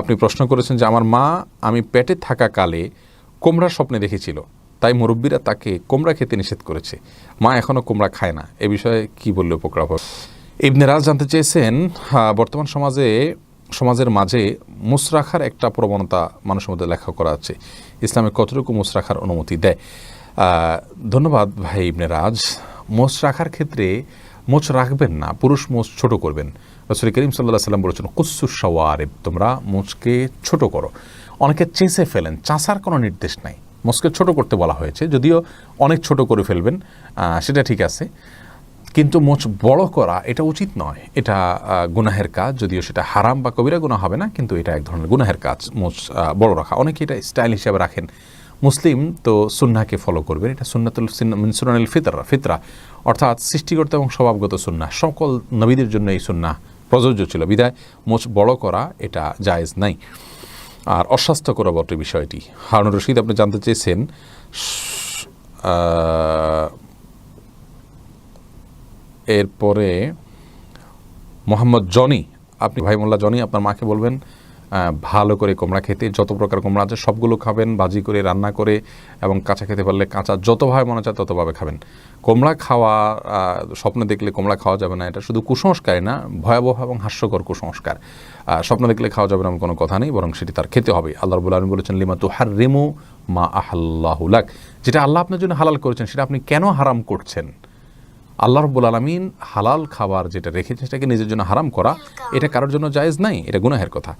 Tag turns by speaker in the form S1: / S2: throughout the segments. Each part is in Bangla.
S1: আপনি প্রশ্ন করেছেন যে আমার মা আমি পেটে থাকাকালে কোমড়া স্বপ্নে দেখেছিল। তাই মুরব্বীরা তাকে কোমরা খেতে নিষেধ করেছে। মা এখনও কোমরা খায় না। এ বিষয়ে কি বললে উপকার হবে ইবনে রাজ জানতে চেয়েছেন বর্তমান সমাজে, সমাজের মাঝে মুস রাখার একটা প্রবণতা মানুষের মধ্যে লেখা করা আছে। ইসলামে কতটুকু মুস রাখার অনুমতি দেয়? ধন্যবাদ ভাই ইবনে রাজ। মোচ রাখার ক্ষেত্রে মোচ রাখবেন না, পুরুষ মোচ ছোট করবেন। রসুল করিম সাল্লাহ সাল্লাম বলেছেন কুসু সওয়ারেব তোমরা মোচকে ছোট করো। অনেকে চেঁচে ফেলেন চাষার কোনো নির্দেশ নাই। মোচকে ছোট করতে বলা হয়েছে, যদিও অনেক ছোট করে ফেলবেন সেটা ঠিক আছে। কিন্তু মোচ বড় করা এটা উচিত নয়। এটা গুনাহের কাজ, যদিও সেটা হারাম বা কবিরা গুনাহ হবে না, কিন্তু এটা এক ধরনের গুনাহের কাজ মোচ বড় রাখা। অনেকে এটা স্টাইল হিসাবে রাখেন। মুসলিম তো সুন্নাকে ফলো করবেন, এটা সুন্নাতুল সুনানুল ফিতরা ফিতরা। অর্থাৎ সৃষ্টিকর্তা এবং স্বভাবগত সুন্না সকল নবীদের জন্য এই সুন্না প্রযোজ্য ছিল। বিদায়, মোচ বড় করা এটা জায়েজ নাই। আর অস্বাস্থ্যকর বটে বিষয়টি। হারুন রশিদ, আপনি জানতে চেয়েছেন এরপরে মোহাম্মদ জনি, আপনি ভাই মোল্লা জনি, আপনার মাকে বলবেন ভালো করে কোমড়া খেতে, যত প্রকার কোমড়া আছে সবগুলো খাবেন, ভাজি করে, রান্না করে এবং কাঁচা খেতে পারলে কাঁচা যতভাবে মনে চায় ততভাবে খাবেন। কোমড়া খাওয়া স্বপ্ন দেখলে কোমড়া খাওয়া যাবে না, এটা শুধু কুসংস্কারই না, ভয়াবহ এবং হাস্যকর কুসংস্কার। স্বপ্ন দেখলে খাওয়া যাবে না কোনো কথা নেই, বরং সেটি তার খেতে হবে। আল্লাহ রবুল আলম বলেছেন, লিমা তু হার রেমু মা আহাল্লাহুলাক যেটা আল্লাহ আপনার জন্য হালাল করেছেন, সেটা আপনি কেন হারাম করছেন? আল্লাহ রব্বুল আলমিন হালাল খাবার যেটা রেখেছে সেটাকে নিজের জন্য হারাম করা এটা কারোর জন্য জায়েজ নাই এটা গুনাহের কথা।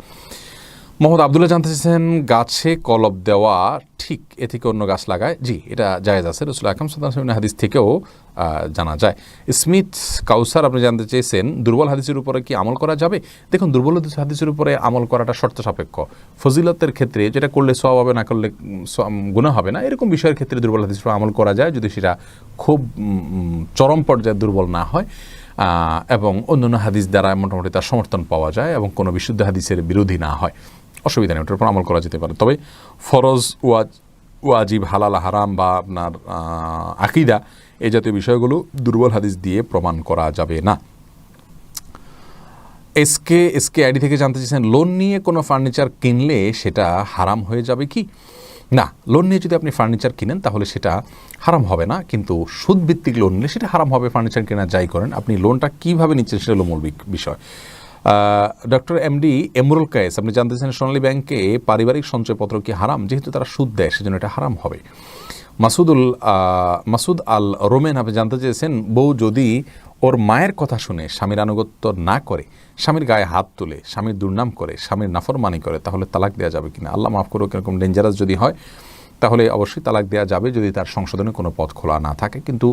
S1: মোহাম্মদ আবদুল্লাহ জানতে চেয়েছেন, গাছে কলব দেওয়া ঠিক এ থেকে অন্য গাছ লাগায়? জি, এটা জায়েজ আছে রসুল আকাম সাল্লাহ হাদিস থেকেও জানা যায়। স্মিথ কাউসার আপনি জানতে চেয়েছেন, দুর্বল হাদিসের উপরে কি আমল করা যাবে? দেখুন, দুর্বল হাদিসের উপরে আমল করাটা শর্ত সাপেক্ষ। ফজিলতের ক্ষেত্রে যেটা করলে সব হবে, না করলে গুণা হবে না, এরকম বিষয়ের ক্ষেত্রে দুর্বল হাদিসের আমল করা যায় যদি সেটা খুব চরম পর্যায়ে দুর্বল না হয়। এবং অন্যান্য হাদিস দ্বারা মোটামুটি তার সমর্থন পাওয়া যায় এবং কোনো বিশুদ্ধ হাদিসের বিরোধী না হয়। অসুবিধা নেই, ওটার উপর আমল করা যেতে পারে। তবে ফরজ, ওয়াজ, ওয়াজিব, হালাল, হারাম বা আপনার আকিদা এই জাতীয় বিষয়গুলো দুর্বল হাদিস দিয়ে প্রমাণ করা যাবে না। এসকে এসকে আইডি থেকে জানতে চেয়েছেন, লোন নিয়ে কোনো ফার্নিচার কিনলে সেটা হারাম হয়ে যাবে কি? না, লোন নিয়ে যদি আপনি ফার্নিচার কিনেন তাহলে সেটা হারাম হবে না, কিন্তু সুদভিত্তিক লোন নিলে সেটা হারাম হবে। ফার্নিচার কেনা যাই করেন, আপনি লোনটা কীভাবে নিচ্ছেন সেটা হলো মূল বিষয়। ডক্টর এমডি এমরুল কায়েস, আপনি জানতে চান সোনালী ব্যাংকে পারিবারিক সঞ্চয়পত্র কি হারাম? যেহেতু তারা সুদ দেয়, সেজন্য এটা হারাম হবে। মাসুদুল মাসুদ আল রোমেন, আপনি জানতে চেয়েছেন, বউ যদি ওর মায়ের কথা শুনে স্বামীর আনুগত্য না করে, স্বামীর গায়ে হাত তুলে, স্বামীর দুর্নাম করে, স্বামীর নাফরমানি করে, তাহলে তালাক দেওয়া যাবে কিনা? আল্লাহ মাফ করুক, এরকম ডেঞ্জারাস যদি হয় তাহলে অবশ্যই তালাক দেওয়া যাবে যদি তার সংশোধনে কোনো পথ খোলা না থাকে। কিন্তু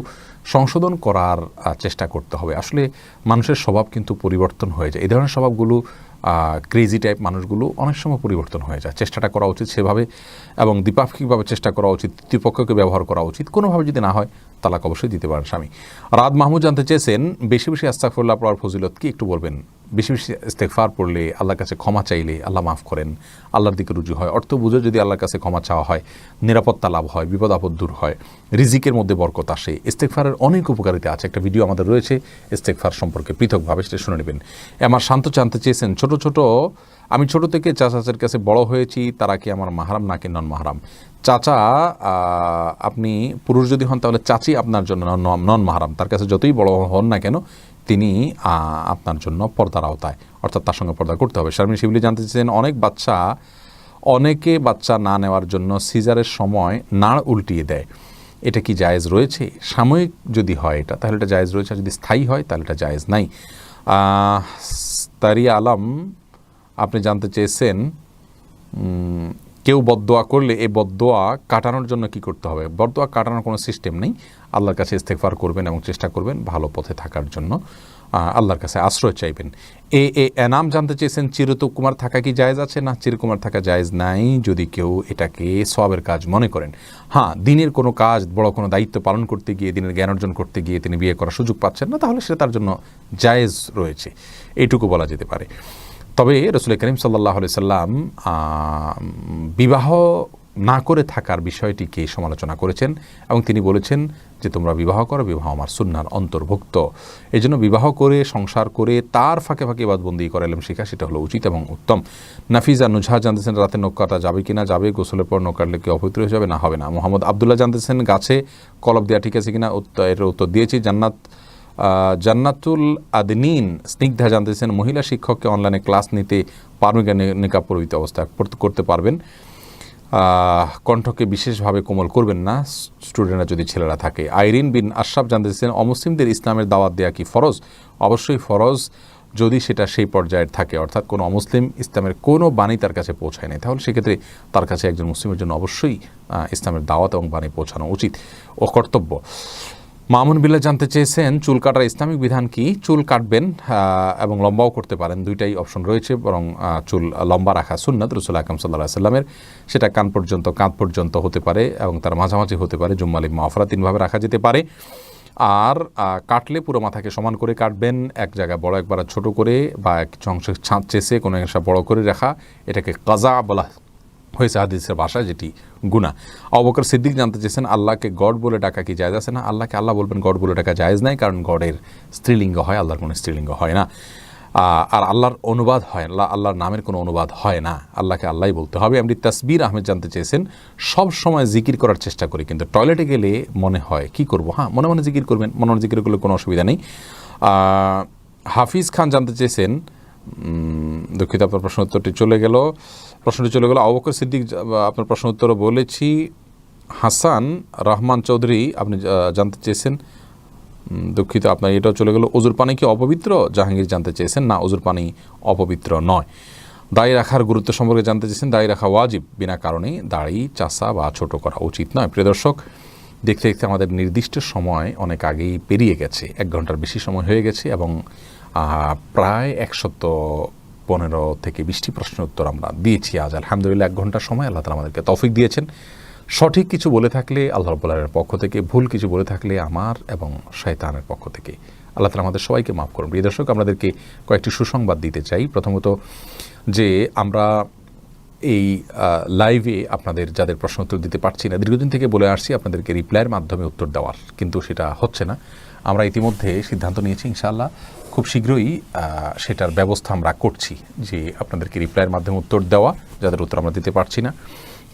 S1: সংশোধন করার চেষ্টা করতে হবে। আসলে মানুষের স্বভাব কিন্তু পরিবর্তন হয়ে যায়। এই ধরনের স্বভাবগুলো ক্রেজি টাইপ মানুষগুলো অনেক সময় পরিবর্তন হয়ে যায়। চেষ্টাটা করা উচিত সেভাবে এবং দ্বিপাক্ষিকভাবে চেষ্টা করা উচিত তৃতীয় পক্ষকে ব্যবহার করা উচিত। কোনোভাবে যদি না হয় তালাক অবশ্যই দিতে পারেন স্বামী। রাত মাহমুদ জানতে চেয়েছেন, বেশি বেশি আস্তাকফুল্লাহ পড়ার ফজিলত কি? একটু বলবেন। বেশি বেশি ইস্তেকফার পড়লে আল্লাহর কাছে ক্ষমা চাইলে আল্লাহ মাফ করেন, আল্লাহর দিকে রুজু হয়। অর্থ বুঝে যদি আল্লাহর কাছে ক্ষমা চাওয়া হয়, নিরাপত্তা লাভ হয়, বিপদ আপদ দূর হয়, রিজিকের মধ্যে বরকত আসে ইস্তেকফারের অনেক উপকারিতা আছে। একটা ভিডিও আমাদের রয়েছে ইস্তেকফার সম্পর্কে পৃথকভাবে সেটা শুনে নেবেন। আমার শান্ত জানতে চেয়েছেন, ছোট ছোট আমি ছোট থেকে চাচাচের কাছে বড় হয়েছি, তারা কি আমার মাহারাম নাকি নন মাহারাম চাচা আপনি পুরুষ যদি হন, তাহলে চাচি আপনার জন্য নন- মাহারাম তার কাছে যতই বড় হন না কেন, তিনি আপনার জন্য পর্দার আওতায়, অর্থাৎ তার সঙ্গে পর্দা করতে হবে। শারমিন শিবলি জানতে চেয়েছেন, অনেক বাচ্চা, অনেকে বাচ্চা না নেওয়ার জন্য সিজারের সময় নাড় উল্টিয়ে দেয়। এটা কি জায়েজ রয়েছে? সাময়িক যদি হয় এটা, তাহলে এটা জায়েজ রয়েছে যদি স্থায়ী হয়, তাহলে এটা জায়েজ নাই। তারি আলম আপনি জানতে চেয়েছেন কেউ বদদোয়া করলে এই বদদোয়া কাটানোর জন্য কি করতে হবে? বদদোয়া কাটানোর কোনো সিস্টেম নেই। আল্লাহর কাছে ইস্তেকফার করবেন এবং চেষ্টা করবেন ভালো পথে থাকার জন্য। আল্লাহর কাছে আশ্রয় চাইবেন। এ এ এনাম জানতে চেয়েছেন চিরত কুমার থাকা কি জায়েজ আছে? না, চিরকুমার থাকা জায়েজ নাই, যদি কেউ এটাকে সবের কাজ মনে করেন। হ্যাঁ দিনের কোনো কাজ, বড় কোনো দায়িত্ব পালন করতে গিয়ে, দিনের জ্ঞান অর্জন করতে গিয়ে তিনি বিয়ে করার সুযোগ পাচ্ছেন না, তাহলে সেটা তার জন্য জায়েজ রয়েছে। এইটুকু বলা যেতে পারে। তবে রসুল করিম সাল্লাহ সাল্লাম বিবাহ না করে থাকার বিষয়টিকে সমালোচনা করেছেন এবং তিনি বলেছেন যে তোমরা বিবাহ করো, বিবাহ আমার সুন্নার অন্তর্ভুক্ত। এই জন্য বিবাহ করে, সংসার করে তার ফাঁকে ফাঁকে বাদবন্দি করে এলম শেখা, সেটা হলো উচিত এবং উত্তম। নাফিজা নুজহা জানতেছেন রাতে নৌকাটা যাবে কিনা যাবে, গোসলের পর নৌকাটলে কি অপবিত্র হয়ে যাবে? না, হবে না। মোহাম্মদ আবদুল্লাহ জানতেছেন, গাছে কলব দেওয়া ঠিক আছে কিনা? এর উত্তর দিয়েছি, জান্নাত জান্নাতুল আদনিন স্নিগ্ধা জানতেছেন মহিলা শিক্ষককে অনলাইনে ক্লাস নিতে পারবেন কিনা নিকাপ পরিহিত অবস্থায় করতে পারবেন। কণ্ঠকে বিশেষভাবে কোমল করবেন না স্টুডেন্টরা যদি ছেলেরা থাকে। আইরিন বিন আশরাফ জানতেছেন অমুসলিমদের ইসলামের দাওয়াত দেওয়া কি ফরজ? অবশ্যই ফরজ, যদি সেটা সেই পর্যায়ের থাকে। অর্থাৎ কোনো অমুসলিম ইসলামের কোনো বাণী তার কাছে পৌঁছায় নাই। তাহলে সেক্ষেত্রে তার কাছে একজন মুসলিমের জন্য অবশ্যই ইসলামের দাওয়াত এবং বাণী পৌঁছানো উচিত ও কর্তব্য। মামুন বিল্লা জানতে চেয়েছেন, চুল কাটার ইসলামিক বিধান কি? চুল কাটবেন এবং লম্বাও করতে পারেন। দুইটাই অপশন রয়েছে, বরং চুল লম্বা রাখা সুন্নাত। রসুল আকরম সাল্লাহ সাল্লামের সেটা কান পর্যন্ত, কাঁধ পর্যন্ত হতে পারে এবং তার মাঝামাঝি হতে পারে। জুম্মালি মাফরা তিনভাবে রাখা যেতে পারে। আর কাটলে পুরো মাথাকে সমান করে কাটবেন, এক জায়গায় বড়, একবার ছোট করে বা কিছু অংশ ছাঁচ চেষে কোনো অংশ বড় করে রাখা, এটাকে কাজা বলা হয়েছে হাদিসের ভাষা যেটি গুণা অবকর সিদ্দিক জানতে চেয়েছেন, আল্লাহকে গড বলে ডাকা কি জায়জ আছে না? আল্লাহকে আল্লাহ বলবেন, গড বলে ডাকা জায়জ নাই, কারণ গডের স্ত্রীলিঙ্গ হয়, আল্লাহর কোনো স্ত্রীলিঙ্গ হয় না। আর আল্লাহর অনুবাদ হয় না আল্লাহর নামের কোনো অনুবাদ হয় না। আল্লাহকে আল্লাহই বলতে হবে। এমনি তাসবির আহমেদ জানতে চেয়েছেন, সব সময় জিকির করার চেষ্টা করি, কিন্তু টয়লেটে গেলে মনে হয়, কি করব হ্যাঁ মনে মনে জিকির করবেন, মনে মনে জিকির করলে কোনো অসুবিধা নেই। হাফিজ খান জানতে চেয়েছেন দুঃখিত, আপনার প্রশ্ন উত্তরটি চলে গেল। প্রশ্নটি চলে গেল আবকর সিদ্দিক আপনার প্রশ্ন উত্তরও বলেছি, হাসান রহমান চৌধুরী, আপনি জানতে চেয়েছেন। দুঃখিত, আপনার এটাও চলে গেল অজুর পানি কি অপবিত্র? জাহাঙ্গীর জানতে চেয়েছেন, না অজুর পানি অপবিত্র নয়। দাড়ি রাখার গুরুত্ব সম্পর্কে জানতে চেয়েছেন, দাড়ি রাখা ওয়াজিব, বিনা কারণে দাড়ি চাষা বা ছোট করা উচিত নয়। প্রিয় দর্শক, দেখতে দেখতে আমাদের নির্দিষ্ট সময় অনেক আগেই পেরিয়ে গেছে, এক ঘণ্টার বেশি সময় হয়ে গেছে এবং প্রায় একশত পনেরো থেকে বিশটি প্রশ্নের উত্তর আমরা দিয়েছি আজ। আলহামদুলিল্লাহ, এক ঘণ্টার সময় আল্লাহ তালা আমাদেরকে তৌফিক দিয়েছেন। সঠিক কিছু বলে থাকলে আল্লাহ রব্বুল্লাহের পক্ষ থেকে, ভুল কিছু বলে থাকলে আমার এবং শয়তানের পক্ষ থেকে। আল্লাহ তালা আমাদের সবাইকে মাফ করুন। প্রিয় দর্শক আমরা আপনাদেরকে কয়েকটি সুসংবাদ দিতে চাই। প্রথমত যে আমরা এই লাইভে আপনাদের যাদের প্রশ্ন উত্তর দিতে পারছি না, দীর্ঘদিন থেকে বলে আসছি আপনাদেরকে রিপ্লাইয়ের মাধ্যমে উত্তর দেওয়ার, কিন্তু সেটা হচ্ছে না। আমরা ইতিমধ্যে সিদ্ধান্ত নিয়েছি, ইনশাআল্লাহ। খুব শীঘ্রই সেটার ব্যবস্থা আমরা করছি যে আপনাদেরকে রিপ্লাইয়ের মাধ্যমে উত্তর দেওয়া, যাদের উত্তর আমরা দিতে পারছি না।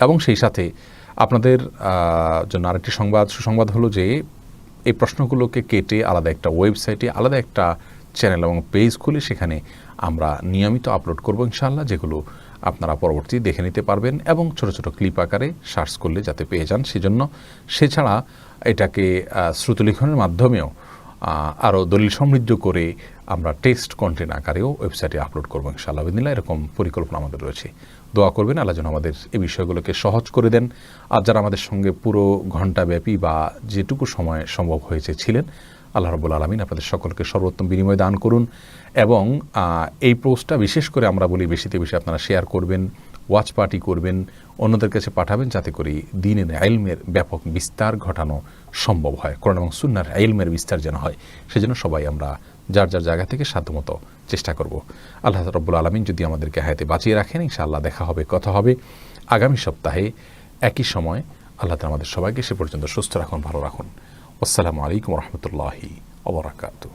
S1: এবং সেই সাথে আপনাদের জন্য আরেকটি সংবাদ, সুসংবাদ হলো যে এই প্রশ্নগুলোকে কেটে আলাদা একটা ওয়েবসাইটে, আলাদা একটা চ্যানেল এবং পেজ খুলে সেখানে আমরা নিয়মিত আপলোড করব ইনশাআল্লাহ, যেগুলো আপনারা পরবর্তী দেখে নিতে পারবেন এবং ছোট ছোট ক্লিপ আকারে সার্চ করলে যাতে পেয়ে যান। সেজন্য সেছাড়া এটাকে শ্রুতলিখনের মাধ্যমেও আরও দলিল সমৃদ্ধ করে আমরা টেক্সট কন্টেন্ট আকারেও ওয়েবসাইটে আপলোড করব ইনশাআল্লাহ বিদিল্লা এরকম পরিকল্পনা আমাদের রয়েছে। দোয়া করবেন আল্লাহ যেন আমাদের এই বিষয়গুলোকে সহজ করে দেন। আর যারা আমাদের সঙ্গে পুরো ঘণ্টাব্যাপী বা যেটুকু সময় সম্ভব হয়েছে ছিলেন, আল্লাহ রবুল আলমিন আপনাদের সকলকে সর্বোত্তম বিনিময় দান করুন। এবং এই পোস্টটা বিশেষ করে আমরা বলি বেশিতে বেশি আপনারা শেয়ার করবেন। ওয়াচ পার্টি করবেন, অন্যদের কাছে পাঠাবেন যাতে করে দিনের আইলমের ব্যাপক বিস্তার ঘটানো সম্ভব হয়। কোরআন এবং সুন্নার আইলমের বিস্তার যেন হয়, সেজন্য সবাই আমরা যার যার জায়গা থেকে সাধ্যমতো চেষ্টা করব। আল্লাহ রব্বুল আলমিন যদি আমাদেরকে হায়াতে বাঁচিয়ে রাখেন, ইনশাআল্লাহ দেখা হবে, কথা হবে। আগামী সপ্তাহে একই সময় আল্লাহ আমাদের সবাইকে সে পর্যন্ত সুস্থ রাখুন, ভালো রাখুন। আসসালামু আলাইকুম রহমতুল্লাহি ওবরাকাতু